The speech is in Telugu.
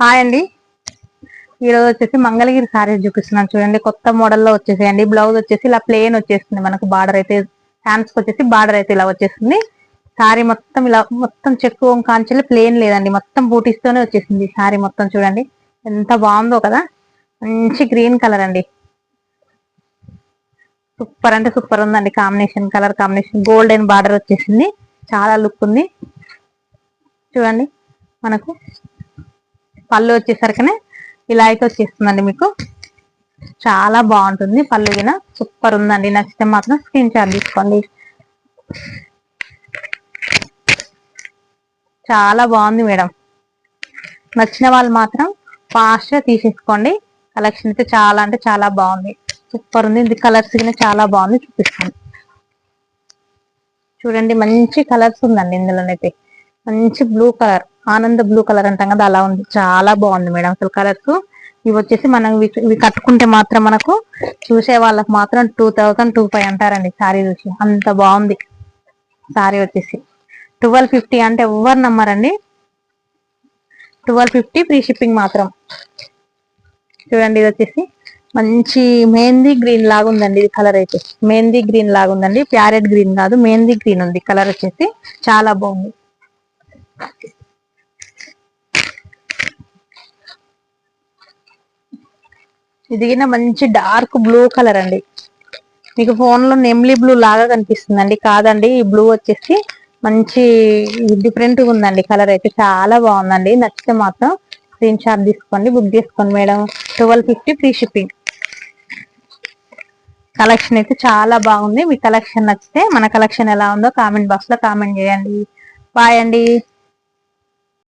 హాయ్ అండి. ఈరోజు వచ్చేసి మంగళగిరి సారీస్ చూపిస్తున్నాను. చూడండి కొత్త మోడల్లో వచ్చేసేయండి. బ్లౌజ్ వచ్చేసి ఇలా ప్లేన్ వచ్చేస్తుంది. మనకు బార్డర్ అయితే హ్యాండ్స్కి వచ్చేసి బార్డర్ అయితే ఇలా వచ్చేస్తుంది. శారీ మొత్తం ఇలా మొత్తం చెక్కు కాంచెలు ప్లేన్ లేదండి. మొత్తం బూటీస్తోనే వచ్చేసింది సారీ మొత్తం చూడండి. ఎంత బాగుందో కదా. మంచి గ్రీన్ కలర్ అండి. సూపర్ అంటే సూపర్ ఉందండి. Combination colour combination golden border వచ్చేసింది. చాలా లుక్ ఉంది. చూడండి మనకు పళ్ళు వచ్చేసరికనే ఇలా అయితే వచ్చేస్తుందండి మీకు. చాలా బాగుంటుంది పళ్ళు విన సూపర్ ఉందండి. నచ్చితే మాత్రం స్క్రీన్ షాట్ తీసుకోండి. చాలా బాగుంది మేడం. నచ్చిన వాళ్ళు మాత్రం ఫాస్ట్గా తీసేసుకోండి. కలెక్షన్ అయితే చాలా అంటే చాలా బాగుంది. సూపర్ ఉంది. ఇది కలర్స్ కింద చాలా బాగుంది. చూపిస్తాను. చూడండి మంచి కలర్స్ ఉందండి ఇందులోనైతే. మంచి బ్లూ కలర్ ఆనంద బ్లూ కలర్ అంటాం కదా అలా ఉంది. చాలా బాగుంది మేడం అసలు కలర్స్ ఇవి వచ్చేసి మనం ఇవి- కట్టుకుంటే మాత్రం మనకు చూసే వాళ్ళకి మాత్రం టూ థౌసండ్ టూ ఫైవ్ అంటారండి సారీ చూసి. అంత బాగుంది. సారీ వచ్చేసి. ట్వెల్వ్ ఫిఫ్టీ అంటే ఎవరు నమ్మరండి. ట్వెల్వ్ ఫిఫ్టీ ఫ్రీ షిప్పింగ్ మాత్రం. చూడండి ఇది వచ్చేసి. మంచి మెహందీ గ్రీన్ లాగా ఉందండి ఇది కలర్ అయితే. మెహందీ గ్రీన్ లాగా ఉందండి. ప్యారెట్ గ్రీన్ కాదు మెహందీ గ్రీన్ ఉంది. కలర్ వచ్చేసి చాలా బాగుంది. ఇదిగిన మంచి డార్క్ బ్లూ కలర్ అండి. మీకు ఫోన్లో నెమ్లీ బ్లూ లాగా కనిపిస్తుందండి. కాదండి ఈ బ్లూ వచ్చేసి మంచి డిఫరెంట్గా ఉందండి. కలర్ అయితే చాలా బాగుందండి. నచ్చితే మాత్రం స్క్రీన్ షాట్ తీసుకోండి బుక్ చేసుకోండి madam. Twelve fifty free shipping. Collection అయితే చాలా బాగుంది. మీ కలెక్షన్ నచ్చితే మన కలెక్షన్ ఎలా ఉందో కామెంట్ బాక్స్లో కామెంట్ చేయండి. బాయ్ అండి.